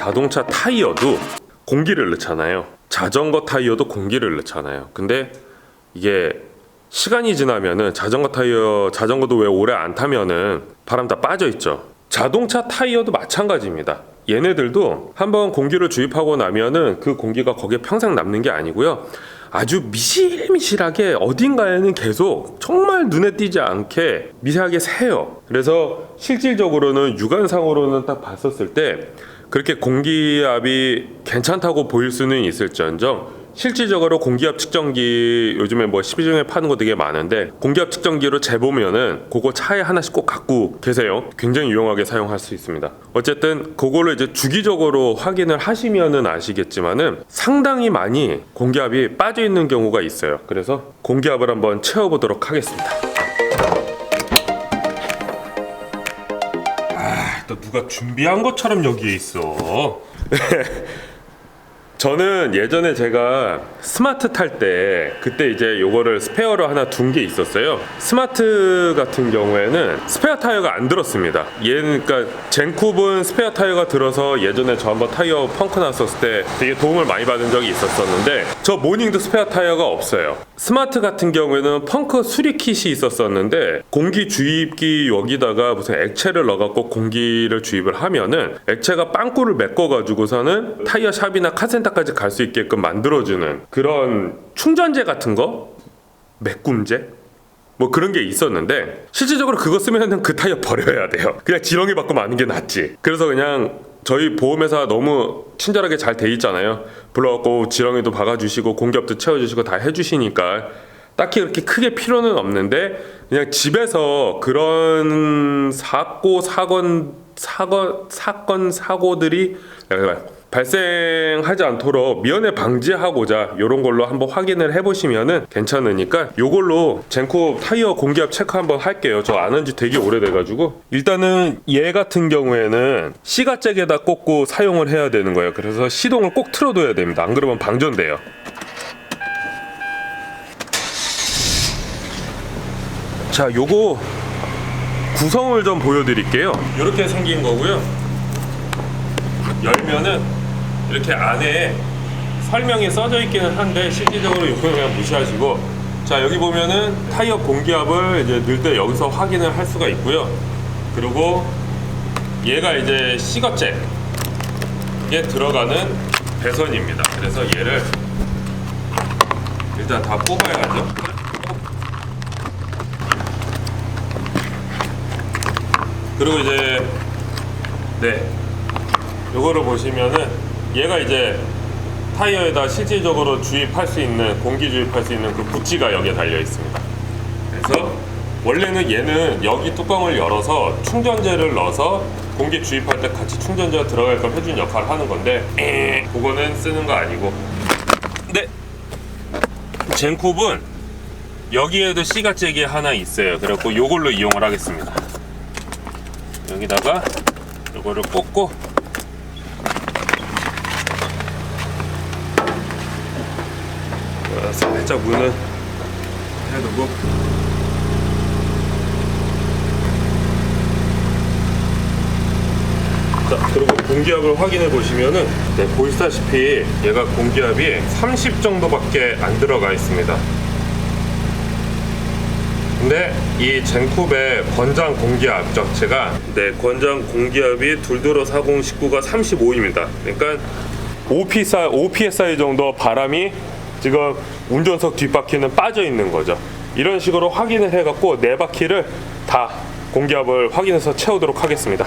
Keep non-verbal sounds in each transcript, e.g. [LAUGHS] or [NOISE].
저 자동차 타이어도 공기를 넣잖아요. 자전거 타이어도 공기를 넣잖아요. 근데 이게 시간이 지나면은 자전거 타이어 자전거도 왜 오래 안 타면은 바람 다 빠져 있죠. 자동차 타이어도 마찬가지입니다. 얘네들도 한번 공기를 주입하고 나면은 그 공기가 거기에 평생 남는 게 아니고요. 아주 미실미실하게 어딘가에는 계속 정말 눈에 띄지 않게 미세하게 새요. 그래서 실질적으로는 육안상으로는 딱 봤었을 때 그렇게 공기압이 괜찮다고 보일 수는 있을지언정 실질적으로 공기압 측정기 요즘에 뭐 12중에 파는 거 되게 많은데 공기압 측정기로 재보면은 그거 차에 하나씩 꼭 갖고 계세요. 굉장히 유용하게 사용할 수 있습니다. 어쨌든 그거를 이제 주기적으로 확인을 하시면은 아시겠지만은 상당히 많이 공기압이 빠져 있는 경우가 있어요. 그래서 공기압을 한번 채워보도록 하겠습니다. 아, 또 누가 준비한 것처럼 여기에 있어. [LAUGHS] 저는 예전에 제가 스마트 탈 때 그때 이제 요거를 스페어로 하나 둔 게 있었어요. 스마트 같은 경우에는 스페어 타이어가 안 들었습니다. 얘는 그러니까 젠쿱은 스페어 타이어가 들어서 예전에 저 한번 타이어 펑크 났었을 때 되게 도움을 많이 받은 적이 있었었는데 저 모닝도 스페어 타이어가 없어요. 스마트 같은 경우에는 펑크 수리 킷이 있었었는데 공기 주입기 여기다가 무슨 액체를 넣어갖고 공기를 주입을 하면은 액체가 빵꾸를 메꿔가지고서는 타이어 샵이나 카센터까지 갈 수 있게끔 만들어주는 그런 충전재 같은 거 메꿈재 뭐 그런 게 있었는데 실질적으로 그거 쓰면은 그 타이어 버려야 돼요. 그냥 지렁이 받고 마는 게 낫지. 그래서 그냥 저희 보험회사 너무 친절하게 잘 돼 있잖아요. 불러갖고 지렁이도 박아주시고 공기압도 채워주시고 다 해주시니까 딱히 그렇게 크게 필요는 없는데 그냥 집에서 그런 사고 사건 사건 사건 사고들이 발생하지 않도록 미연에 방지하고자 이런 걸로 한번 확인을 해보시면은 괜찮으니까 요걸로 젠코 타이어 공기압 체크 한번 할게요. 저안한지 되게 오래돼가지고 일단은 얘 같은 경우에는 시가잭에다 꽂고 사용을 해야 되는 거예요. 그래서 시동을 꼭 틀어둬야 됩니다. 안 그러면 방전돼요. 자, 요거 구성을 좀 보여드릴게요. 이렇게 생긴 거고요. 열면은 이렇게 안에 설명이 써져 있기는 한데 실질적으로 이거는 그냥 무시하시고 자 여기 보면은 타이어 공기압을 이제 넣을 때 여기서 확인을 할 수가 있고요. 그리고 얘가 이제 시거잭에 들어가는 배선입니다. 그래서 얘를 일단 다 뽑아야죠. 그리고 이제 네 요거를 보시면은 얘가 이제 타이어에다 실질적으로 주입할 수 있는 공기 주입할 수 있는 그 부찌가 여기에 달려 있습니다. 그래서 원래는 얘는 여기 뚜껑을 열어서 충전재를 넣어서 공기 주입할 때 같이 충전재가 들어갈끔 해준 역할을 하는 건데 에, 그거는 쓰는 거 아니고 근데 젠쿱은 여기에도 시가잭이 하나 있어요. 그래갖고 요걸로 이용을 하겠습니다. 여기다가 요거를 꽂고 어, 살짝 문을 해두고. 자 그리고 공기압을 확인해 보시면은 네, 보시다시피 얘가 공기압이 30 정도밖에 안 들어가 있습니다. 근데 이 젠쿱의 권장 공기압 자체가 네 권장 공기압이 둘두로 4019가 35입니다. 그러니까 OPSI, OPSI 정도 바람이 지금 운전석 뒷바퀴는 빠져 있는 거죠. 이런 식으로 확인을 해갖고 네 바퀴를 다 공기압을 확인해서 채우도록 하겠습니다.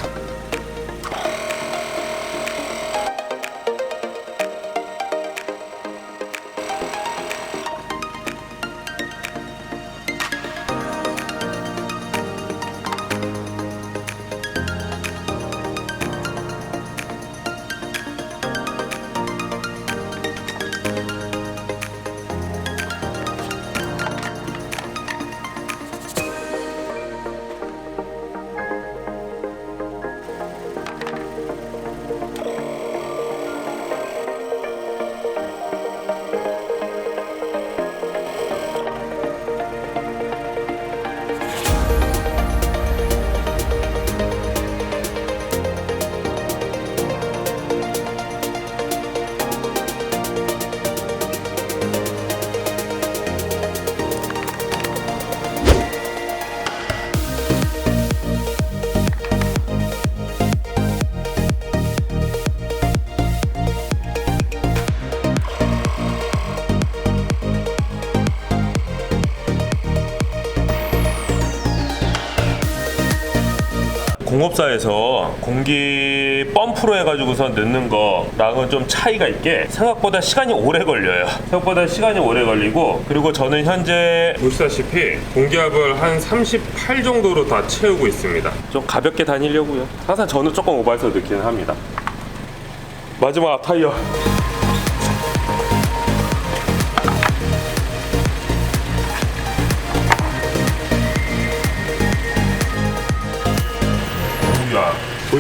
공업사에서 공기 펌프로 해가지고서 넣는 거랑은 좀 차이가 있게 생각보다 시간이 오래 걸려요. 생각보다 시간이 오래 걸리고 그리고 저는 현재 보시다시피 공기압을 한 38 정도로 다 채우고 있습니다. 좀 가볍게 다니려고요. 항상 저는 조금 오버해서 넣기는 합니다. 마지막 앞 타이어.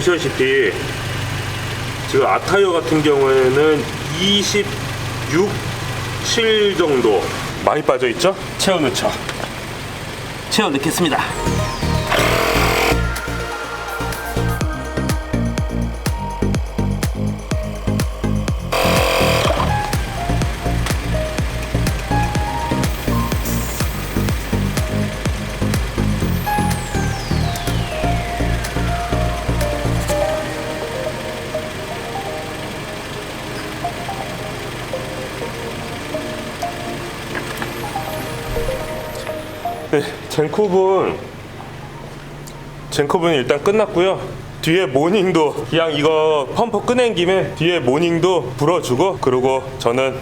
보시다시피 지금 아타이어 같은 경우에는 26, 7 정도 많이 빠져 있죠? 채워 넣죠. 채워 넣겠습니다. 젠쿱은 젠쿱은 일단 끝났고요. 뒤에 모닝도 그냥 이거 펌프 꺼낸 김에 뒤에 모닝도 불어주고 그리고 저는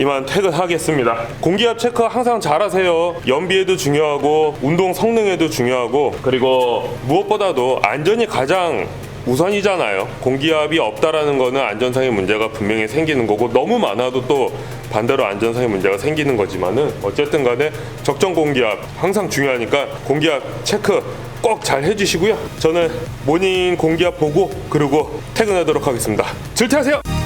이만 퇴근하겠습니다. 공기압 체크 항상 잘하세요. 연비에도 중요하고 운동 성능에도 중요하고 그리고 무엇보다도 안전이 가장 우선이잖아요. 공기압이 없다라는 거는 안전상의 문제가 분명히 생기는 거고 너무 많아도 또 반대로 안전상의 문제가 생기는 거지만은 어쨌든 간에 적정 공기압 항상 중요하니까 공기압 체크 꼭 잘 해주시고요. 저는 모닝 공기압 보고 그리고 퇴근하도록 하겠습니다. 질퇴하세요.